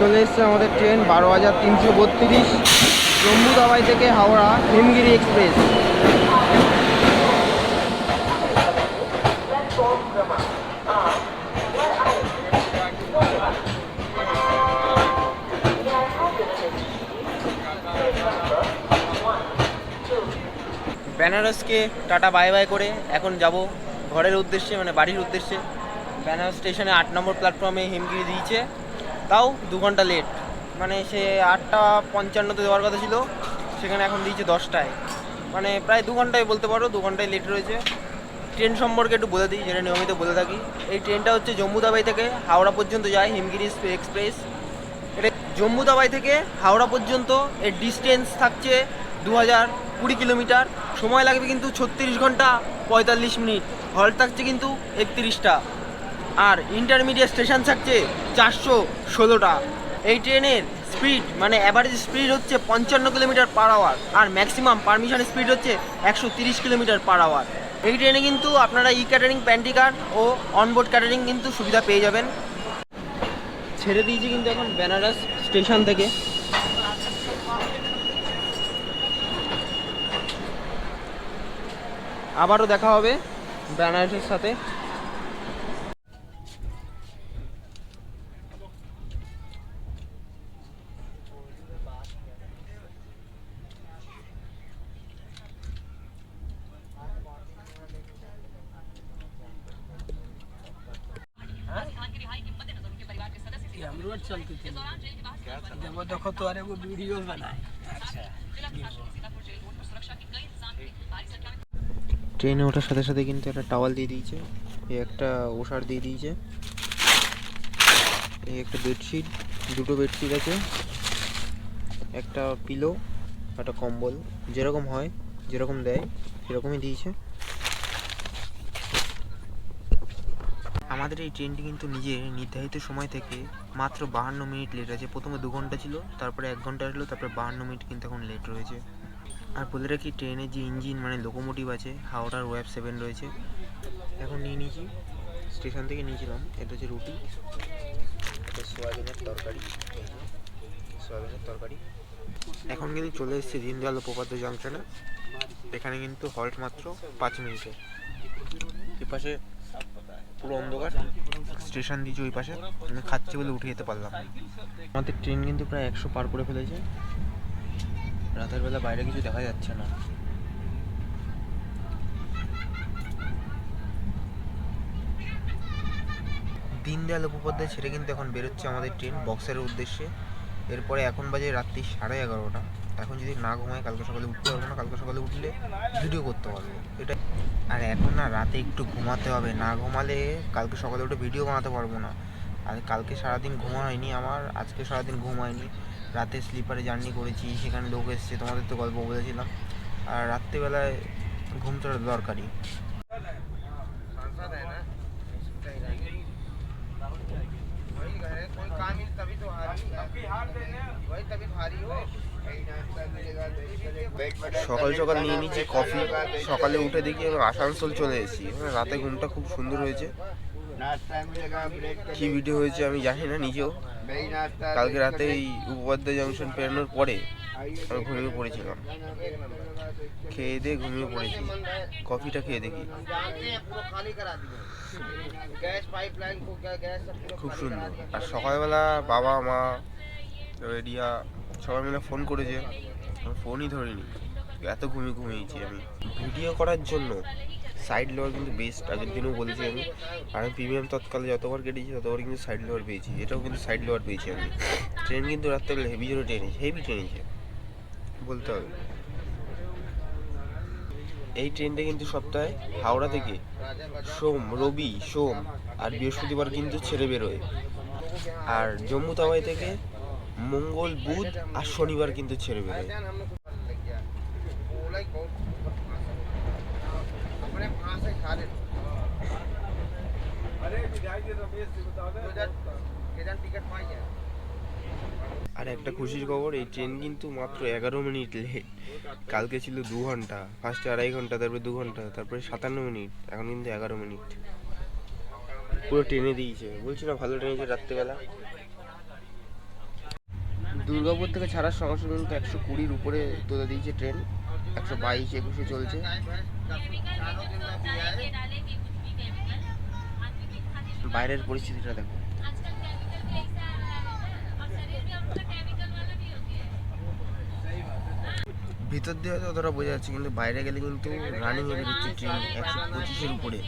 চলে এসছে আমাদের ট্রেন বারো হাজার তিনশো বত্রিশ জম্মু দাবাই থেকে হাওড়া হিমগিরি এক্সপ্রেস। বেনারসকে টাটা, বাই বাই করে এখন যাব ঘরের উদ্দেশ্যে মানে বাড়ির উদ্দেশ্যে। বেনারস স্টেশনে আট নম্বর প্ল্যাটফর্মে হিমগিরি দিয়েছে। তাও দু ঘণ্টা লেট মানে সে আটটা পঞ্চান্নতে দেওয়ার কথা ছিল, সেখানে এখন দিয়েছে দশটায়। মানে প্রায় দু ঘন্টায় বলতে পারো, দু ঘন্টায় লেট রয়েছে। ট্রেন সম্পর্কে একটু বলে দিই, যেটা নিয়মিত বলে থাকি। এই ট্রেনটা হচ্ছে জম্মু দাবাই থেকে হাওড়া পর্যন্ত যায়, হিমগিরি এক্সপ্রেস। এটা জম্মু দাবাই থেকে হাওড়া পর্যন্ত, এর ডিস্টেন্স থাকছে দু হাজার কুড়ি কিলোমিটার। সময় লাগবে কিন্তু ছত্রিশ ঘণ্টা পঁয়তাল্লিশ মিনিট। হল্ট থাকছে কিন্তু একত্রিশটা। আর ইন্টারমিডিয়েট স্টেশন থাকছে চারশো ষোলোটা। এই ট্রেনের স্পিড মানে অ্যাভারেজ স্পিড হচ্ছে পঞ্চান্ন কিলোমিটার পার আওয়ার আর ম্যাক্সিমাম পারমিশন স্পিড হচ্ছে একশো তিরিশ কিলোমিটার পার আওয়ার এই ট্রেনে কিন্তু আপনারা ই ক্যাটারিং প্যান্টি কার্ড ও অনবোর্ড ক্যাটারিং কিন্তু সুবিধা পেয়ে যাবেন। ছেড়ে দিয়েছি কিন্তু এখন বেনারস স্টেশন থেকে। আবারও দেখা হবে বেনারসের সাথে। हम रोज चलते थे जब वो देखो तो अरे वो वीडियो बनाए ট্রেনে ওঠার সাথে সাথে কিন্তু একটা টাওয়াল দিয়ে দিয়েছে এই একটা ওষার দিয়ে দিয়েছে এই একটা বেডশিট দুটো বেডশিট আছে একটা পিলো একটা কম্বল যেরকম হয় যেরকম দেয় সেরকমই দিয়েছে আমাদের এই ট্রেনটি কিন্তু নিজের নির্ধারিত সময় থেকে মাত্র বাহান্ন মিনিট লেট আছে প্রথমে দু ঘণ্টা ছিল, তারপরে এক ঘণ্টা আসলো, তারপরে বাহান্ন মিনিট কিন্তু এখন লেট রয়েছে। আর বলে রাখি, ট্রেনের যে ইঞ্জিন মানে লোকোমোটিভ আছে, হাওড়ার ওয়েব সেভেন রয়েছে, এখন নিয়ে নিয়েছি। স্টেশন থেকে নিয়েছিলাম, এটা হচ্ছে রুটি সোয়াবিনের তরকারি সোয়াবিনের তরকারি। এখন কিন্তু চলে এসেছে দীনদয়াল উপপাদ্য জাংশনে এখানে কিন্তু হল্ট মাত্র পাঁচ মিনিটে। এপাশে পুরো অন্ধকার। স্টেশন দিয়েছে ওই পাশে। আমি খাচ্ছি বলে উঠে যেতে পারলাম আমাদের ট্রেন কিন্তু প্রায় একশো পার করে ফেলেছে। রাতের বেলা বাইরে কিছু দেখা যাচ্ছে না। দীনদয়াল উপপাধ্যায় ছেড়ে কিন্তু এখন বেরোচ্ছে আমাদের ট্রেন বক্সের উদ্দেশ্যে। এরপরে এখন বাজে রাত্রি সাড়ে এগারোটা। এখন যদি না ঘুমায় কালকে সকালে উঠতে পারব না, কালকে সকালে উঠলে ভিডিও করতে পারব। এটা আর এখন না রাতে একটু ঘুমাতে হবে। না ঘুমালে কালকে সকালে উঠে ভিডিও বানাতে পারব না। আর কালকে সারাদিন ঘুমা হয়নি আমার, আজকে সারাদিন ঘুম হয়নি। রাতে স্লিপারে জার্নি করেছি, সেখানে লোক এসছে, তোমাদের তো গল্প বলেছিলাম। আর রাত্রিবেলায় ঘুম ঘুমটা দরকারি। সকাল সকাল নিয়ে নিয়েছি কফি সকালে উঠে দেখি আমি আসানসোল চলে এসেছি। মানে রাতে ঘুমটা খুব সুন্দর হয়েছে। কি ভিডিও হয়েছে আমি জানি না নিজেও। কালকে রাতে এই উপপাদ্য জংশন পেরোনোর পরে আমি ঘুমিয়ে পড়েছিলাম। খেয়ে দিয়ে ঘুমিয়ে পড়েছি। কফিটা খেয়ে দেখি। খুব সুন্দর। আর সকালবেলা বাবা, মা রেডিয়া সবাই মিলে ফোন করেছে। আমি ফোনই ধরিনি। এত ঘুমিয়ে ঘুমিয়েছি আমি। ভিডিও করার জন্য সাইড লোয়ার কিন্তু বেস্ট আগের দিনও বলেছি আমি। আমি প্রিমিয়াম তৎকালে যতবার কেটেছি, ততবার কিন্তু সাইড লোয়ার পেয়েছি। এটাও কিন্তু সাইড লোয়ার পেয়েছি আমি। ট্রেন কিন্তু রাত্রেবেলা হেভি জোরে টেনেছে হেভি টেনেছে বলতে হবে। এই ট্রেনটা কিন্তু সপ্তাহে হাওড়া থেকে সোম, রবি, সোম আর বৃহস্পতিবার কিন্তু ছেড়ে বেরোয়। আর জম্মু তাওয়াই থেকে মঙ্গল, বুধ আর শনিবার কিন্তু ছেড়ে বেরোয় আর একটা খুশির খবর, এই ট্রেন কিন্তু মাত্র এগারো মিনিট লেট কালকে ছিল দু ঘণ্টা ফার্স্টে আড়াই ঘণ্টা, তারপরে দু ঘণ্টা, তারপরে সাতান্ন মিনিট, এখন কিন্তু এগারো মিনিট। পুরো ট্রেনে দিয়েছে। বলছি না, ভালো ট্রেনেছে রাত্রেবেলা। দুর্গাপুর থেকে ছাড়ার সঙ্গে সঙ্গে কিন্তু একশো কুড়ির উপরে তুলে দিয়েছে ট্রেন, একশো বাইশ, একুশে চলছে। বাইরের পরিস্থিতিটা দেখো। ভিতর দিয়ে হয়তো অতটা বোঝা যাচ্ছে, কিন্তু বাইরে গেলে কিন্তু রানিং এ বেরোচ্ছে ট্রেন একশো পঁচিশের উপরে।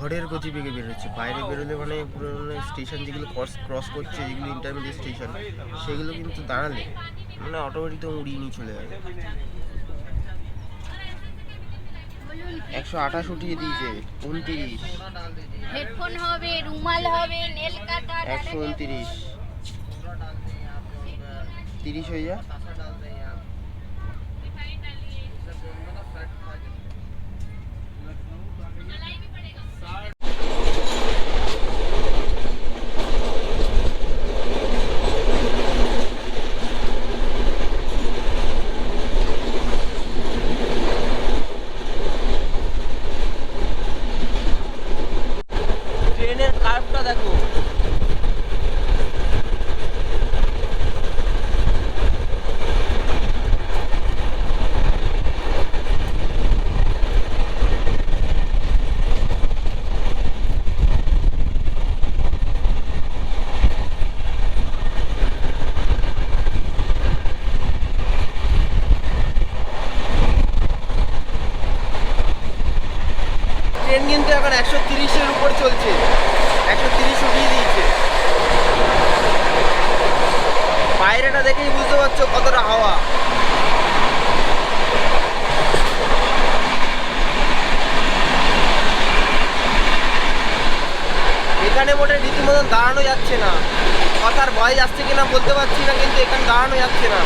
ঝড়ের গতি বেগে বেরোচ্ছে। বাইরে বেরোলে মানে পুরো মানে স্টেশন যেগুলো ক্রস ক্রস করছে যেগুলো ইন্টারমিডিয়েট স্টেশন সেগুলো কিন্তু দাঁড়ালে মানে অটোমেটিক তো উড়িয়ে নিয়ে চলে যাবে। একশো আঠাশ উঠিয়ে দিয়েছে উনতিরিশ। হেডফোন হবে রুমাল হবে নেল কাটার একশো উনতিরিশ। তিরিশ হয়ে যা ট্রেনের কার্ভটা দেখো ট্রেন কিন্তু এখন একশো তিরিশের উপর চলছে। একশো তিরিশ উঠিয়ে দিয়েছে। বাইরেটা দেখেই বুঝতে পারছ কতটা হাওয়া। এখানে মোটে রীতিমতন দাঁড়ানো যাচ্ছে না। কথার ভয় যাচ্ছে কিনা বলতে পারছি না, কিন্তু এখানে দাঁড়ানো যাচ্ছে না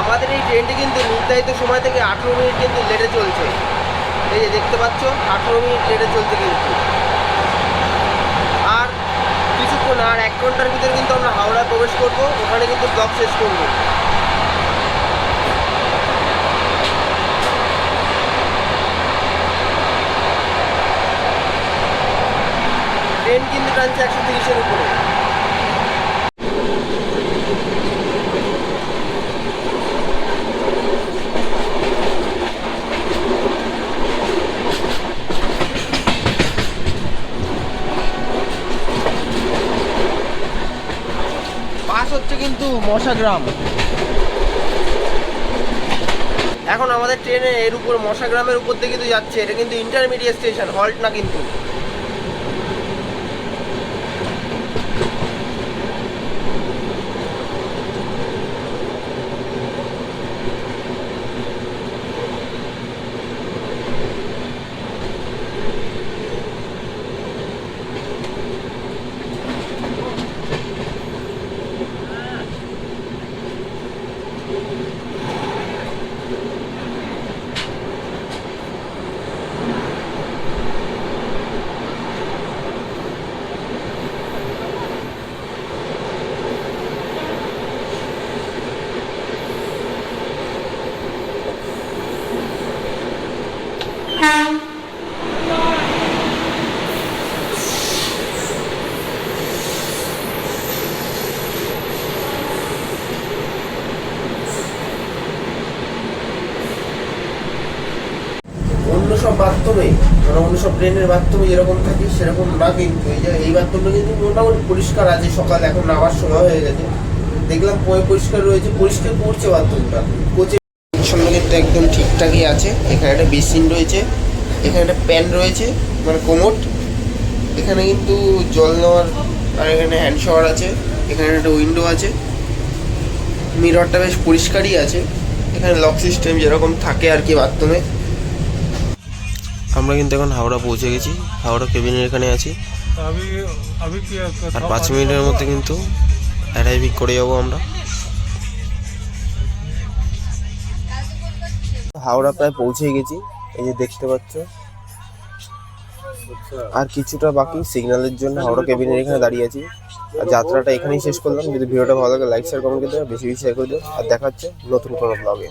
আমাদের এই ট্রেনটি কিন্তু নির্ধারিত সময় থেকে আঠেরো মিনিট কিন্তু লেটে চলছে। এই যে দেখতে পাচ্ছ, আঠেরো মিনিট লেটে চলছে কিন্তু। আর কিছুক্ষণ, আর এক ঘণ্টার ভিতরে কিন্তু আমরা হাওড়ায় প্রবেশ করব, ওখানে কিন্তু ব্লগ শেষ করব। ট্রেন কিন্তু টানছে একশো তিরিশের উপরে পাস হচ্ছে কিন্তু মশাগ্রাম এখন আমাদের ট্রেনে এর উপর মশাগ্রামের উপর দিয়ে কিন্তু যাচ্ছে। এটা কিন্তু ইন্টারমিডিয়েট স্টেশন হল্ট না কিন্তু। অন্য সব বাথরুমে মানে অন্য সব ট্রেনের বাথরুমে যেরকম থাকে সেরকম না কিন্তু এই যে এই বাথরুমটা কিন্তু মোটামুটি পরিষ্কার আছে, সকাল এখন নামার সময় হয়ে গেছে। দেখলাম পয়, পরিষ্কার রয়েছে, পরিষ্কার করছে বাথরুমটা। কোচে কিন্তু একদম ঠিকঠাকই আছে, এখানে একটা বেসিন রয়েছে, এখানে একটা প্যান রয়েছে মানে কোমোট এখানে কিন্তু জল নেওয়ার, আর এখানে হ্যান্ড শাওয়ার আছে, এখানে একটা উইন্ডো আছে। মিররটা বেশ পরিষ্কারই আছে। এখানে লক সিস্টেম যেরকম থাকে আর কি বাথরুমে। আমরা কিন্তু এখন হাওড়া পৌঁছে গেছি। হাওড়া কেবিনের এখানে আছি। আর পাঁচ মিনিটের মধ্যে কিন্তু অ্যারাইভিং করে যাব আমরা। হাওড়া প্রায় পৌঁছে গেছি। এই যে দেখতে পাচ্ছ। আর কিছুটা বাকি সিগন্যালের জন্য হাওড়া কেবিনের এখানে দাঁড়িয়ে আছি। আর যাত্রাটা এখানেই শেষ করলাম। যদি ভিডিওটা ভালো লাগে লাইক শেয়ার কমেন্ট করে দেবে বেশি বেশি শেয়ার করে দেবে আর দেখাচ্ছে নতুন কোনো ব্লগে